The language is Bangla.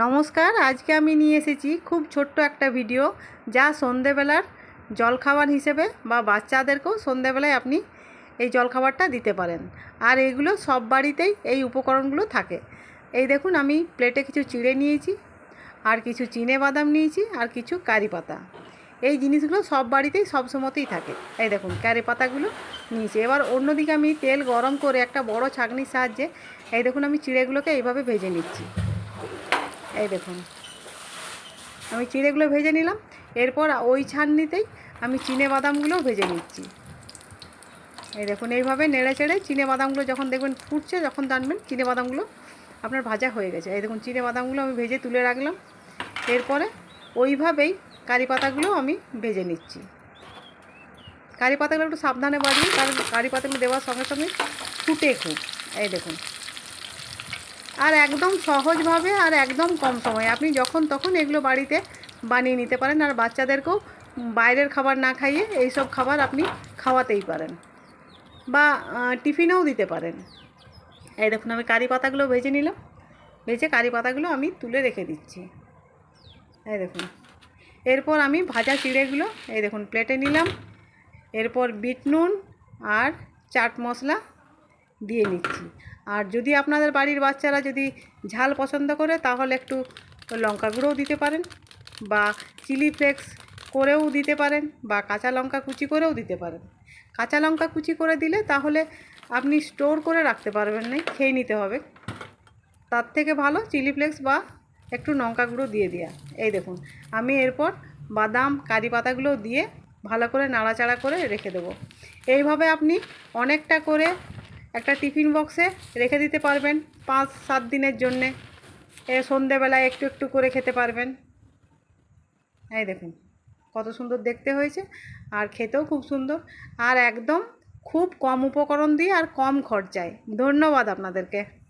নমস্কার, আজকে আমি নিয়ে এসেছি খুব ছোট্ট একটা ভিডিও যা সন্ধেবেলার জলখাবার হিসেবে বা বাচ্চাদেরকেও সন্ধেবেলায় আপনি এই জলখাবারটা দিতে পারেন। আর এগুলো সব বাড়িতেই এই উপকরণগুলো থাকে। এই দেখুন, আমি প্লেটে কিছু চিড়ে নিয়েছি, আর কিছু চিনে বাদাম নিয়েছি, আর কিছু কারি পাতা। এই জিনিসগুলো সব বাড়িতেই সব সময়তেই থাকে। এই দেখুন, কারি পাতাগুলো নিয়েছি। এবার অন্যদিকে আমি তেল গরম করে একটা বড় ছাঁকনির সাহায্যে, এই দেখুন, আমি চিড়েগুলোকে এইভাবে ভেজে নিচ্ছি। এই দেখুন। আমি চিড়েগুলো ভেজে নিলাম। এরপর ওই ছাননিতেই আমি চিনে বাদামগুলো ভেজে নিচ্ছি। এই দেখুন, এইভাবে নেড়ে চেড়ে চিনে বাদামগুলো যখন দেখবেন ফুটছে, যখন জানবেন চিনে বাদামগুলো আপনার ভাজা হয়ে গেছে। এই দেখুন, চিনে বাদামগুলো আমি ভেজে তুলে রাখলাম। এরপরে ওইভাবেই কারি পাতাগুলো আমি ভেজে নিচ্ছি। কারি পাতাগুলো একটু সাবধানে বাড়ি কারণ কারি পাতাগুলো দেওয়ার সঙ্গে সঙ্গে ফুটে খুব। এই দেখুন আর একদম সহজভাবে আর একদম কম সময়ে। আপনি যখন তখন এগুলো বাড়িতে বানিয়ে নিতে পারেন আর বাচ্চাদেরকেও বাইরের খাবার না খাইয়ে এইসব খাবার আপনি খাওয়াতেই পারেন বা টিফিনেও দিতে পারেন। এই দেখুন, আমি কারি পাতাগুলো ভেজে নিলাম। ভেজে কারি পাতাগুলো আমি তুলে রেখে দিচ্ছি। এই দেখুন, এরপর আমি ভাজা চিড়েগুলো, এই দেখুন, প্লেটে নিলাম। এরপর বিট নুন আর চাট মশলা দিয়ে নিচ্ছি। আর যদি আপনাদের বাড়ির বাচ্চারা যদি ঝাল পছন্দ করে, তাহলে একটু লঙ্কা গুঁড়োও দিতে পারেন বা চিলি ফ্লেক্স করেও দিতে পারেন বা কাঁচা লঙ্কা কুচি করেও দিতে পারেন। কাঁচা লঙ্কা কুচি করে দিলে তাহলে আপনি স্টোর করে রাখতে পারবেন না, খেয়ে নিতে হবে। তার থেকে ভালো চিলি ফ্লেক্স বা একটু লঙ্কা গুঁড়ো দিয়ে দেওয়া এই দেখুন, আমি এরপর বাদাম, কারি পাতাগুলো দিয়ে ভালো করে নাড়াচাড়া করে রেখে দেবো। এইভাবে আপনি অনেকটা করে একটা টিফিন বক্সে রেখে দিতে পারবেন পাঁচ, সাত দিনের জন্যে। এ সন্ধেবেলায় একটু একটু করে খেতে পারবেন। এই দেখুন, কত সুন্দর দেখতে হয়েছে, আর খেতেও খুব সুন্দর। আর একদম খুব কম উপকরণ দিয়ে আর কম খরচায়। ধন্যবাদ আপনাদেরকে।